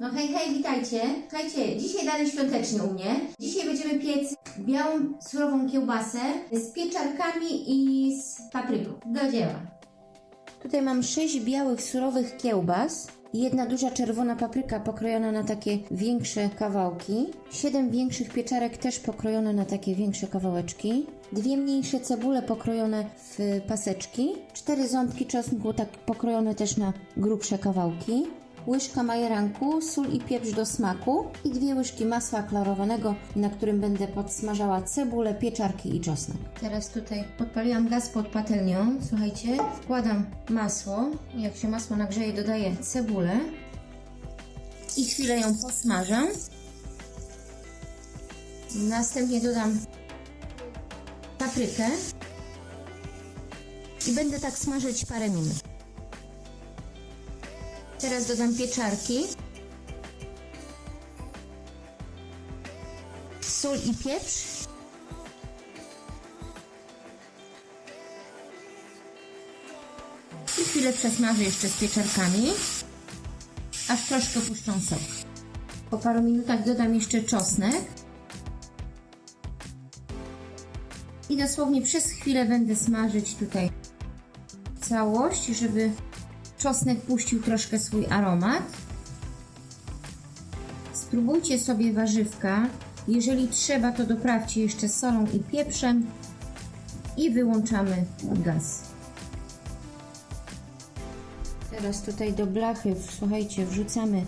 No hej, hej, witajcie. Słuchajcie, dzisiaj dalej świątecznie u mnie. Dzisiaj będziemy piec białą, surową kiełbasę z pieczarkami i z papryką. Do dzieła. Tutaj mam sześć białych, surowych kiełbas. Jedna duża czerwona papryka pokrojona na takie większe kawałki. Siedem większych pieczarek też pokrojone na takie większe kawałeczki. Dwie mniejsze cebule pokrojone w paseczki. Cztery ząbki czosnku tak pokrojone też na grubsze kawałki łyżka majeranku, sól i pieprz do smaku i dwie łyżki masła klarowanego, na którym będę podsmażała cebulę, pieczarki i czosnek. Teraz tutaj podpaliłam gaz pod patelnią. Słuchajcie, wkładam masło. Jak się masło nagrzeje, dodaję cebulę i chwilę ją posmażę. Następnie dodam paprykę i będę tak smażyć parę minut. Teraz dodam pieczarki. Sól i pieprz. I chwilę przesmażę jeszcze z pieczarkami, aż troszkę puszczą sok. Po paru minutach dodam jeszcze czosnek. I dosłownie przez chwilę będę smażyć tutaj całość, żeby czosnek puścił troszkę swój aromat. Spróbujcie sobie warzywka. Jeżeli trzeba, to doprawcie jeszcze solą i pieprzem i wyłączamy gaz. Teraz tutaj do blachy, słuchajcie, wrzucamy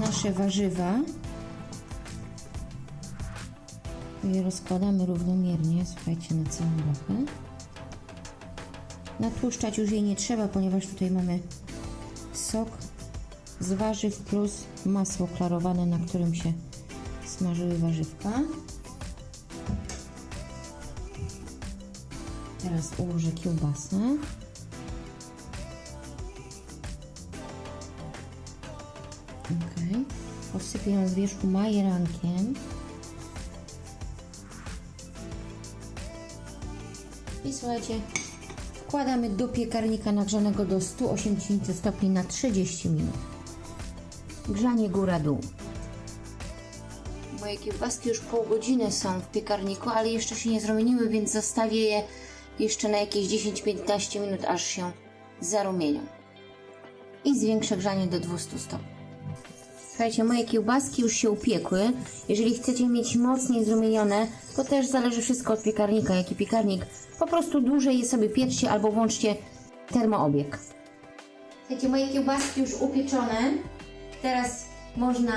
nasze warzywa. Je rozkładamy równomiernie, słuchajcie, na całą blachę. Natłuszczać już jej nie trzeba, ponieważ tutaj mamy sok z warzyw plus masło klarowane, na którym się smażyły warzywka. Teraz ułożę kiełbasę. Ok. Posypię ją z wierzchu majerankiem. I słuchajcie, Wkładamy do piekarnika nagrzanego do 180 stopni na 30 minut. Grzanie góra-dół. Moje kiełbaski już pół godziny są w piekarniku, ale jeszcze się nie zromieniły, więc zostawię je jeszcze na jakieś 10-15 minut, aż się zarumienią. I zwiększę grzanie do 200 stopni. Słuchajcie, moje kiełbaski już się upiekły. Jeżeli chcecie mieć mocniej zrumienione, to też zależy wszystko od piekarnika. Jaki piekarnik, po prostu dłużej je sobie pieczcie albo włączcie termoobieg. Słuchajcie, moje kiełbaski już upieczone. Teraz można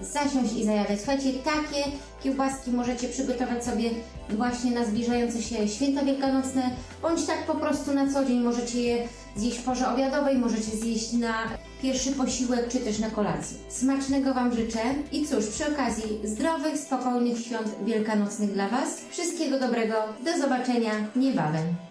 zasiąść i zajadać. Słuchajcie, takie kiełbaski możecie przygotować sobie właśnie na zbliżające się święta wielkanocne, bądź tak po prostu na co dzień możecie je zjeść w porze obiadowej, możecie zjeść na pierwszy posiłek, czy też na kolację. Smacznego Wam życzę i cóż, przy okazji zdrowych, spokojnych świąt wielkanocnych dla Was. Wszystkiego dobrego, do zobaczenia niebawem.